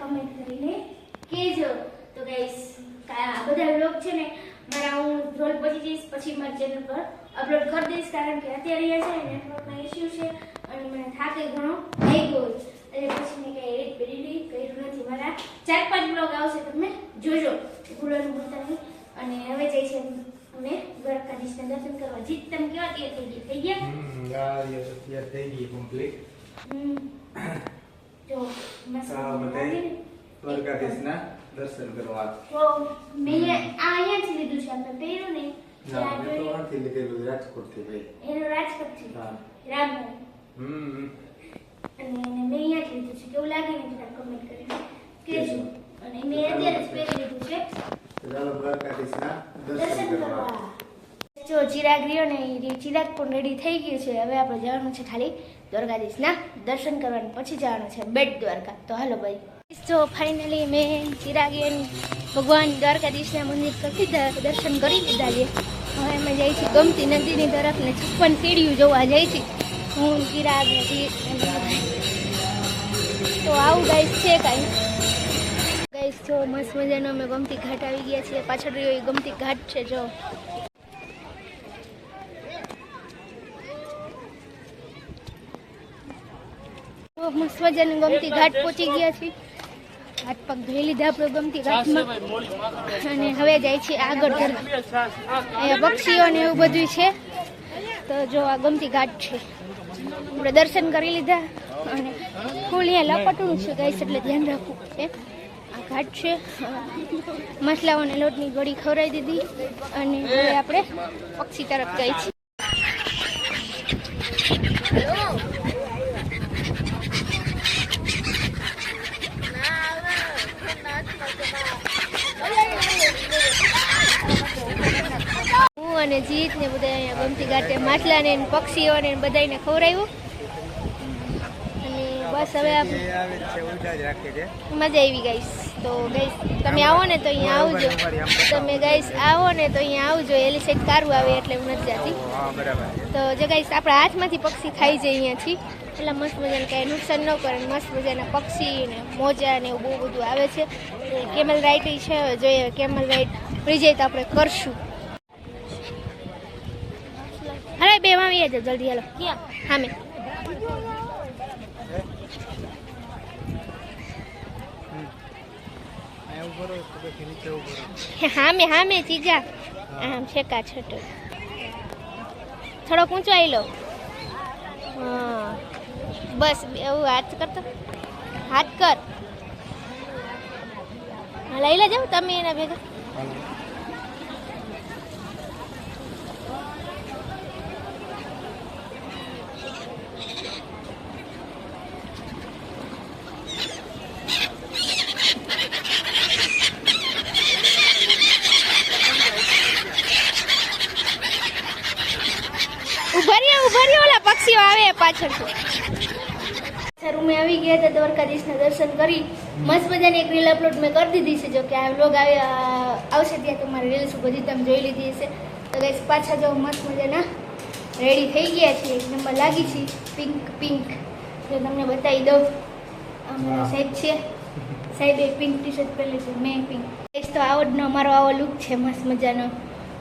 Comment કરીને કહેજો. તો ગાઈસ આ બધા વ્લોગ છે ને મારા હું રોલ પહોંચી જઈશ પછી મારી ચેનલ પર અપલોડ કરી દઈશ કારણ કે અત્યારે છે ને નેટવર્કના ઇસ્યુ છે અને મને થાકે ઘણો થઈ ગયો એટલે પછી મેં કંઈ એડિટ પેડિટ કર્યું નથી. મારા ચાર પાંચ બ્લોગ આવશે તમે જોજો. ભૂલવાનું ભૂલતા નહીં અને હવે જઈ છે અમે દ્વારકાધીશના દર્શન કરવા જીત તમે કેવા કે થઈ ગયા? થઈ ગયા? થઈ ગઈ complete. દ્વારકાધીશના દર્શન કરવા. મેં આ અહીંયાથી લીધું છે આપણે પહેર્યું નહીં. ના, મેં તો અહીંથી લીધેલું રાજકોટથી ભાઈ. એનું રાજકોટથી? હા. રામભાઈ હમ, અને એને મેં લીધું છે કેવું લાગે ને જરા કમેન્ટ કરીને? કહેજો અને મેં અત્યારે જ પહેરી લીધું છે. ચાલો દ્વારકાધીશના દર્શન કરવા. જો ચિરાગ રહ્યો ને ચિરાગ પણ રેડી થઈ ગયું છે. હવે આપણે જવાનું છે ખાલી દ્વારકાધીશના દર્શન કરવાનું પછી જવાનું છે બેટ દ્વારકા. તો હાલો ભાઈ. જો ફાઇનલી મેં ચિરાગીયન ભગવાન દ્વારકાધીશના મંદિર કરતી દર્શન કરી દીધા છે. હવે અમે જઈએ છીએ ગમતી નદીની તરફ ને છપ્પન સીડીયું જોવા જઈએ છીએ. હું, ચિરાગ ને ચિ- અને બધા. તો આવું ગાઈસ છે કાંઈ. ગાઈસ જો મસ્ત મજાનો અમે ગમતી ઘાટ આવી ગયા છીએ. પાછળ રહ્યો એ ગમતી ઘાટ છે, જો. મજાની ગમતી ઘાટ પહોંચી ગયા છીએ. હાથ પગ ધોઈ લીધા આપણે ગમતી ઘાટમાં. અને હવે જાય છે આગળ ધરવા અહીંયા પક્ષીઓ ને એવું બધું છે. તો જો આ ગમતી ઘાટ છે. આપણે દર્શન કરી લીધા. અને ફૂલ અહીંયા લપટું છે ગાઈસ, એટલે ધ્યાન રાખવું છે. આ ઘાટ છે. મસલાઓને લોટની ગળી ખવડાવી દીધી. અને હવે આપણે પક્ષી તરફ ગઈ છીએ હું અને જીત ને બધા અહીંયા ગમતી ઘાટે માછલાને ને પક્ષીઓને બધાને ખવડાવ્યું. અને બસ હવે આપણે મજા આવી ગાઈસ તો ગાઈસ તમે આવો ને તો અહીંયા આવજો. તમે ગાઈસ આવો ને તો અહીંયા આવજો. એલી સાઈડ કારું આવે એટલે હું નથી જાતી. તો જે ગાઈસ આપણા હાથમાંથી પક્ષી ખાઈ જાય અહીંયાથી. એટલે મસ્ત મજાને કાંઈ નુકસાન ન કરે મસ્ત મજાના પક્ષી ને મોજા ને એવું બહુ બધું આવે છે. કેમલ રાઈડ છે જોઈએ કેમલ રાઈડ મળી તો આપણે કરશું અરે બે માં આવી જાઓ જલ્દી હાલો. હામે હામે હામે ચીજા આમ છેકા છટો થોડોક ઊંચો આવી લો હા. બસ એવું હાથ કરતો. હાથ કર. લઈ લેજો તમે એના ભેગા હાલો. ઊભા રહ્યો ઊભા રહ્યો ઓલા પક્ષીઓ આવે પાછળથી રૂમે આવી ગયા હતા દ્વારકાધીશના દર્શન કરી. મસ્ત મજાની એક રીલ અપલોડ મેં કરી દીધી છે. જો કે આ વ્લોગ આવશે ત્યાં તમારી રીલ્સ બધી તમે જોઈ લીધી હશે. તો કઈ પાછા જો મસ્ત મજાના રેડી થઈ ગયા છે. એક નંબર લાગી છે. પિંક પિંક જો તમને બતાવી દઉં. અમારા સાહેબ છે. સાહેબે પિંક ટી શર્ટ પહેરી છે. મેં પિંક એસ તો આવો જ નો અમારો આવો લુક છે મસ્ત મજાનો.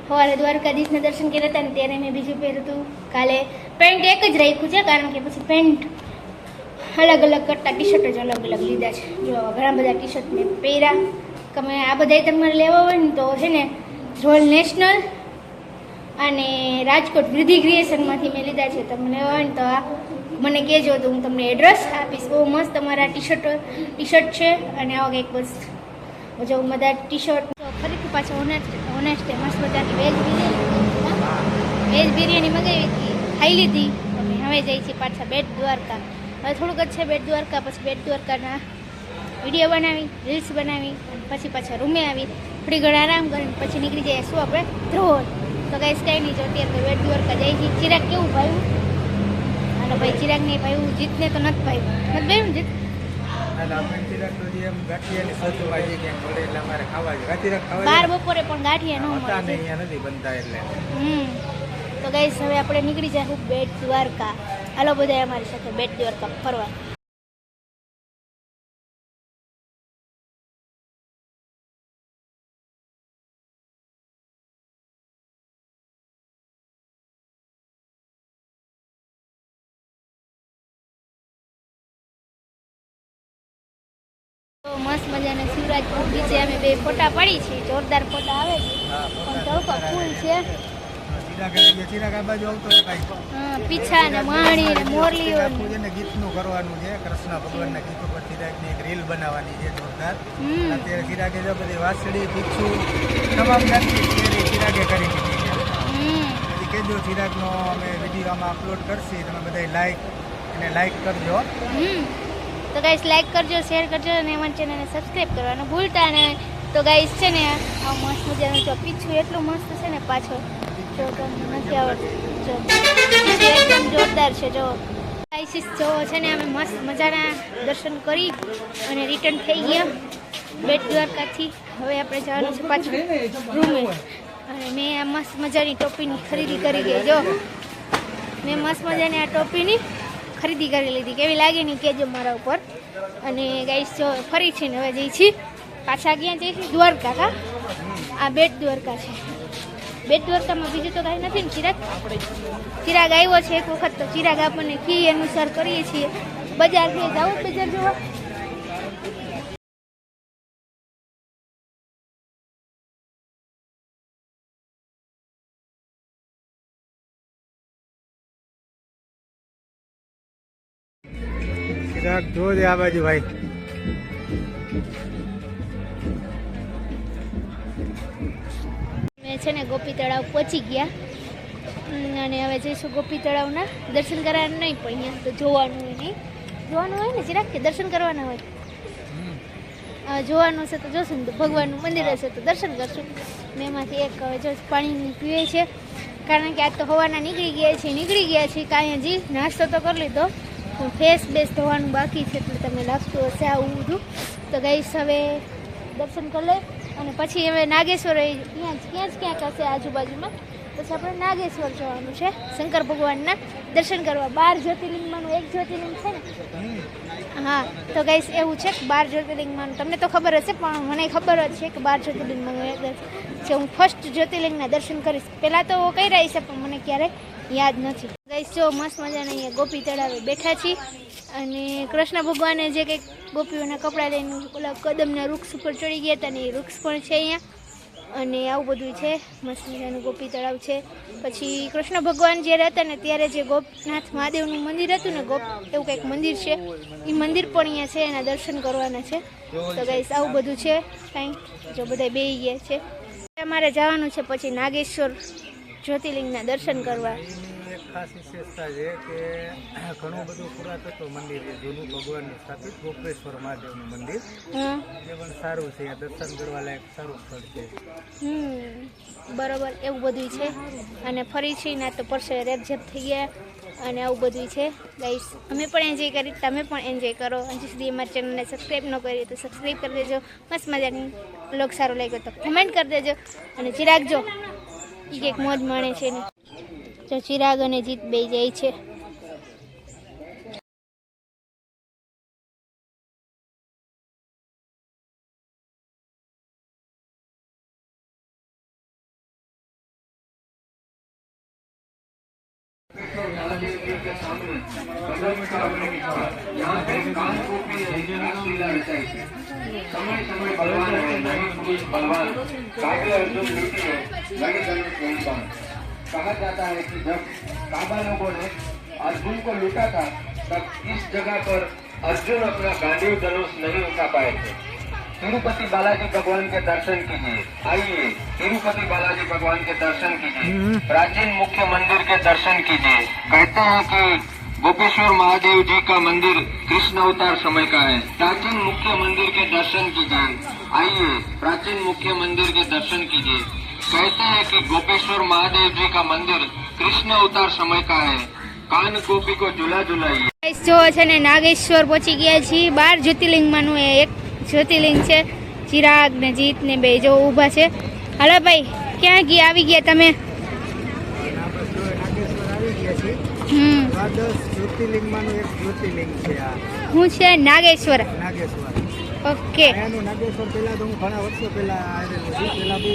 સવારે દ્વારકાધીશના દર્શન કર્યા હતા ને ત્યારે મેં બીજું પહેર્યું હતું. કાલે પેન્ટ એક જ રાખ્યું છે કારણ કે પછી પેન્ટ અલગ અલગ કરતા ટી શર્ટ જ અલગ અલગ લીધા છે. જો ઘણા બધા ટી શર્ટ મેં પહેર્યા. તમે આ બધા તમારે લેવા હોય ને તો છે ને રોયલ નેશનલ અને રાજકોટ વૃદ્ધિ ક્રિએશનમાંથી મેં લીધા છે. તમે લેવા હોય ને તો આ મને કહેજો તો હું તમને એડ્રેસ આપીશ. બહુ મસ્ત તમારા ટી શર્ટ ટી શર્ટ છે. અને આવા કંઈક બસ જો બધા ટી શર્ટ ફરીથી પાછા ઓનેસ્ટ ઓનેસ્ટ મસ્ત બધાની વેજ બિરયાની વેજ બિરયાની મગાવી હતી, ખાઈ લીધી. અમે હવે જઈએ છીએ પાછા બેટ દ્વારકા. હવે થોડુંક જ છે બેટ દ્વારકા પછી બેટ દ્વારકાના વીડિયો બનાવી રીલ્સ બનાવી પછી પાછા રૂમે આવી થોડી ઘણા આરામ કરીને પછી નીકળી જાય શું આપણે? ધ્રોલ. તો કાંઈ કંઈ નહીં જોતી તો બેટ દ્વારકા જઈ છે ચિરાગ કેવું ભાવ્યું અને ભાઈ ચિરાગ નહીં ભાઈ જીતને તો નથી ભાઈ. નથી ભાઈ જીત? બાર બપોરે પણ ગાંઠિયા ન મળે. તો ગાઈસ હવે આપણે નીકળી જાય બેટ દ્વારકા. હાલો બધા અમારી સાથે બેટ દ્વારકા ફરવા. મસ્ત મજાના શિવરાજ છે અમે બે ફોટા પડી છે. જોરદાર ફોટા આવે છે. પણ તડકો ફૂલ છે. પીછા ને માણી ને મોરલીઓ ને. છે ગીતનું કરવાનું છે કૃષ્ણ ભગવાનના ગીતો પર ચિરાગની એક રીલ બનાવવાની છે જોરદાર. અત્યારે ચિરાગે જો બધી વાસળી પીછું તમામ જાતની ચિરાગે કરી હમ. પછી કહેજો ચિરાગનો અમે વિડીયોમાં અપલોડ કરશી તમે બધા લાઈક અને લાઈક કરજો. તો ગાઈસ લાઈક કરજો શેર કરજો અને અમારી ચેનલને સબસ્ક્રાઈબ કરવાનું ભૂલતા ને તો ગાઈસ છે ને આ મસ્ત મજાનું જો પીછું એટલું મસ્ત છે ને પાછળ. જો નથી એકદમ જોરદાર છે, જો. ક્રાઇસિસ જો છે ને અમે મસ્ત મજાના દર્શન કરી અને રિટર્ન થઈ ગયા બેટ દ્વારકાથી હવે આપણે જવાનું છે પાછું રૂમે અને મેં આ મસ્ત મજાની ટોપીની ખરીદી કરી ગઈ જો મેં મસ્ત મજાની આ ટોપીની ખરીદી કરી લીધી કેવી લાગે નહીં કેજો મારા ઉપર અને ગાઈસ જો ફરી છે ને હવે જઈ છીએ પાછા ક્યાં જઈશું દ્વારકા કા આ બેટ દ્વારકા છે. બેટ દ્વારકામાં બીજું તો કાંઈ નથી ને ચિરાગ? ચિરાગ આવ્યો છે એક વખત તો ચિરાગ આપણને કી અનુસાર કરીએ છીએ. બજાર છે જાઓ બજાર જોવા. ચિરાગ જોજે આ બાજુ ભાઈ. છે ને ગોપી તળાવ પહોંચી ગયા. અને હવે જઈશું ગોપી તળાવના. દર્શન કરવાના નહીં પણ અહીંયા તો જોવાનું હોય નહીં. જોવાનું હોય ને જરાક કે દર્શન કરવાના હોય. જોવાનું છે તો જોશું ને તો ભગવાનનું મંદિર હશે તો દર્શન કરશું. ને એમાંથી એક હવે જો પાણી પીવે છે. કારણ કે આજ તો હવાના નીકળી ગયા છે નીકળી ગયા છે કાંઈ હજી નાસ્તો તો કરી લીધો. પણ ફેસ બેસ ધોવાનું બાકી છે એટલે તમને લાગતું હશે આવું બધું. તો ગઈશ હવે દર્શન કરી લે અને પછી હવે નાગેશ્વર ક્યાં જ ક્યાં જ ક્યાંક હશે આજુબાજુમાં? પછી આપણે નાગેશ્વર જવાનું છે, શંકર ભગવાનના દર્શન કરવા. બાર જ્યોતિર્લિંગમાંનું એક જ્યોતિર્લિંગ છે ને? હા, તો ગઈસ એવું છે બાર જ્યોતિર્લિંગમાંનું. તમને તો ખબર હશે, પણ મને ખબર જ છે કે બાર જ્યોતિર્લિંગમાં છે. હું ફર્સ્ટ જ્યોતિર્લિંગના દર્શન કરીશ. પહેલાં તો કહી રહી છે પણ મને ક્યારેય યાદ નથી. ગઈસ જો મસ્ત મજાના અહીંયા ગોપી તળાવે બેઠા છીએ અને કૃષ્ણ ભગવાને જે કંઈક ગોપીઓના કપડાં લઈને ઓલા કદમના વૃક્ષ ઉપર ચડી ગયા હતા ને એ વૃક્ષ પણ છે અહીંયા. અને આવું બધું છે. મસ્ત મજાનું ગોપી તળાવ છે. પછી કૃષ્ણ ભગવાન જ્યારે હતા ને ત્યારે જે ગોપનાથ મહાદેવનું મંદિર હતું ને ગોપ, એવું કંઈક મંદિર છે. એ મંદિર પણ અહીંયા છે, એના દર્શન કરવાના છે. તો ગાઈસ આવું બધું છે. કાંઈ જો બધા બેહી ગયા છે. અમારે જવાનું છે પછી નાગેશ્વર. જ્યોતિર્લિંગના દર્શન કરવા. એક ખાસ વિશેષતા છે કે ઘણું બધું પુરાતત્વ મંદિર છે જૂનું ભગવાનનું સ્થાપિત ગોપેશ્વર મહાદેવનું મંદિર. એ પણ સારું છે દર્શન કરવા લાયક સારું સ્થળ છે. બરોબર એવું બધું છે. અને ફરી છે ના તો પરસે રેપઝેપ થઈ ગયા અને આવું બધું છે. ગાઈસ અમે પણ એન્જોય કરી તમે પણ એન્જોય કરો. હજી સુધી અમારી ચેનલને સબસ્ક્રાઈબ ન કરી તો સબસ્ક્રાઈબ કરી દેજો. મસ્ત મજાની બ્લોગ સારો લાગ્યો તો કમેન્ટ કરી દેજો અને જે જો. એ એક મોજ માણે છે ને. ચિરાગ અને જીત બે જાય છે. कहा जाता है कि जब काबा लोगों ने अर्जुन को लूटा था तब इस जगह पर अर्जुन अपना गांडीव धनुष नहीं उठा पाए थे तिरुपति बालाजी भगवान के दर्शन कीजिए आइए, तिरुपति बालाजी भगवान के दर्शन कीजिए। प्राचीन मुख्य मंदिर के दर्शन कीजिए। कहते हैं कि गोपेश्वर महादेव जी का मंदिर कृष्ण अवतार समय का है प्राचीन मुख्य मंदिर के दर्शन कीजिए आइए प्राचीन मुख्य मंदिर के दर्शन कीजिए कहते हैं कि गोपेश्वर महादेव जी का मंदिर कृष्ण अवतार समय का है कान गोपी को झूला झुलाइए ગાઈસ જો છે ને નાગેશ્વર પહોંચી ગયા છીએ બાર જ્યોતિર્લિંગમાંનું એ એક જ્યોતિર્લિંગ છે ચિરાગ ને જીત ને બે જો ઊભા છે હાલો ભાઈ ક્યાં ગયા આવી ગયા તમે અને આપણે જો નાગેશ્વર આવી ગયા છીએ હમ દ્વાદશ જ્યોતિર્લિંગમાંનું એક જ્યોતિર્લિંગ છે આ. હું છે નાગેશ્વર. નાગેશ્વર. ઓકે. અહીંયાનું નાગેશ્વર પહેલાં તો હું ઘણા વર્ષો પહેલાં આવેલું છું. પહેલાં બહુ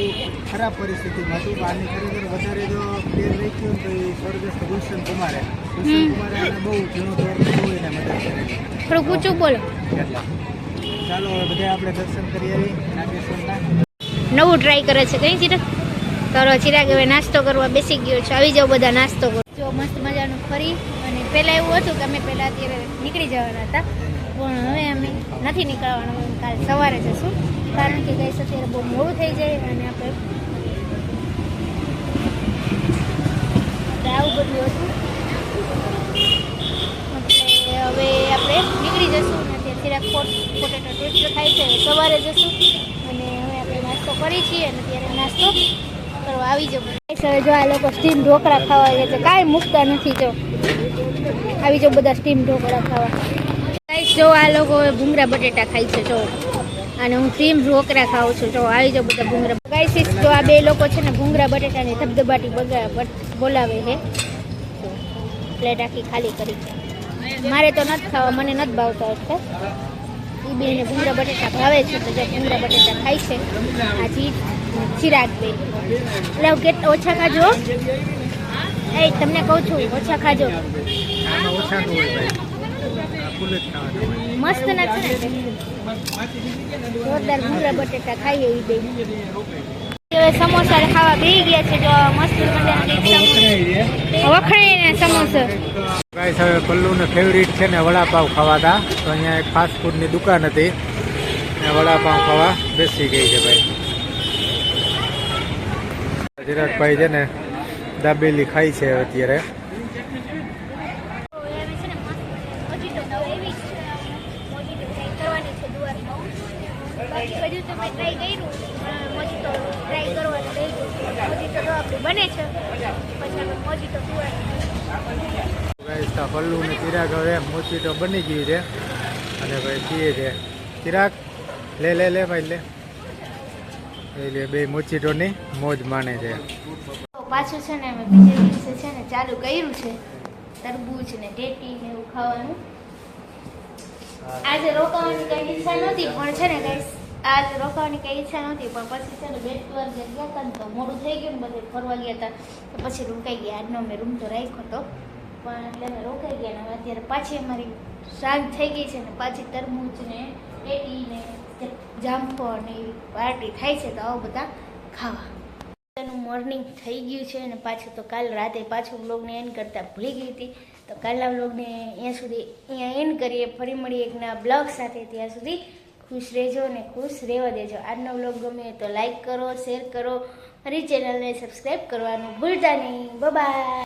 ખરાબ પરિસ્થિતિમાં હતું. બહારની ખરેખર વધારે જો પ્લેર રાખ્યું તો એ સ્વર્ગસ્થ ગુલશન કુમારે. ગુલશન કુમારે આને બહુ જીર્ણોદ્ધાર બહુ એને મદદ કરે થોડુંક ઊંચું બોલો. ચાલો હવે બધા આપણે દર્શન કરી આવી નાગેશ્વરના. નવું ટ્રાય કરે છે. કઈ ચિરાગ? કરો ચિરાગ હવે નાસ્તો કરવા બેસી ગયો છે. આવી જાઓ બધા નાસ્તો કરો જો મસ્ત મજાનું ફરી પહેલાં એવું હતું કે અમે પહેલાં અત્યારે નીકળી જવાના હતા. પણ હવે અમે નથી નીકળવાનું કાલ સવારે જશું. કારણ કે ગઈ અત્યારે બહુ મોડું થઈ જાય અને આપણે આવું બધું હતું. એટલે હવે આપણે નીકળી જશું અને અત્યારે પોટેટો ટેસ્ટ થાય છે. સવારે જશું અને હવે આપણે નાસ્તો કરી છીએ અને ત્યારે નાસ્તો કરવા આવી જવું હવે જો આ લોકો સ્ટીમ ઢોકળા ખાવા છે. કાંઈ મૂકતા નથી જો. આવી જાઓ બધા સ્ટીમ ઢોકળા ખાવા. ગાઈસ જો આ લોકો ભૂંગરા બટેટા ખાય છે, જો. અને હું સ્ટીમ ઢોકળા ખાઉં છું, જો. આવી જાઓ બધા ભૂંગળા. ગાઈસ જો આ બે લોકો છે ને ભૂંગળા બટેટાની ધબધબાટી બોલાવે છે. પ્લેટ આખી ખાલી કરી. મારે તો નથી ખાવા, મને નથી ભાવતા એટલે એ બેને ભૂંગળા બટેટા ભાવે છે, તો જો ભૂંગળા બટેટા ખાય છે. આ ચીજ ચિરાગ બે. એટલે કેટલા ઓછા ખાજો. તમને કહું છું, ઓછા ખાજો. મસ્ત નથી સમોસા ખાવા બે ગયા છે, જો મસ્ત સમોસા. ગાઈસ હવે પલ્લુને ફેવરિટ છે ને વડાપાવ ખાવા હતા તો અહીંયા એક ફાસ્ટ ફૂડની દુકાન હતી. ને વડાપાવ ખાવા બેસી ગઈ છે ભાઈ. ચિરાગભાઈ છે ને દાબેલી ખાઈ છે અત્યારે. પલ્લુ ને ચિરાગ હવે મોચી તો બની ગયું છે. અને ભાઈ પીએ છે. ચિરાગ, લે લે લે, ભાઈ, લે. એટલે બે મોચીટોની મોજ માણે છે. પાછું છે ને અમે બીજે દિવસે છે ને ચાલુ કર્યું છે તરબૂચ ને ટેટી ને એવું ખાવાનું. આજે રોકાવાની કઈ ઈચ્છા નહોતી, પણ છે ને કઈ આજે રોકાવાની કઈ ઈચ્છા નહોતી, પણ પછી છે ને બે વાર ગયા હતા ને તો મોડું થઈ ગયું બધે ફરવા ગયા હતા, તો પછી રોકાઈ ગયા. આજનો મેં રૂમ તો રાખ્યો હતો, પણ એટલે અમે રોકાઈ ગયા ને અત્યારે પાછી અમારી સાંજ થઈ ગઈ છે ને પાછી તરબૂચ ને ટેટી ને જામફળ ને પાર્ટી થાય છે તો આવો બધા ખાવા. એનું મોર્નિંગ થઈ ગયું છે અને પાછું તો કાલ રાતે પાછું બ્લોગને એન્ડ કરતાં ભૂલી ગઈ હતી. તો કાલના બ્લોગને અહીંયા સુધી અહીંયા એન્ડ કરીએ. ફરી મળીએ એકના બ્લોગ સાથે. ત્યાં સુધી ખુશ રહેજો અને ખુશ રહેવા દેજો. આજનો બ્લોગ ગમે તો લાઈક કરો શેર કરો મારી ચેનલને સબસ્ક્રાઈબ કરવાનું ભૂલતા નહીં. બાય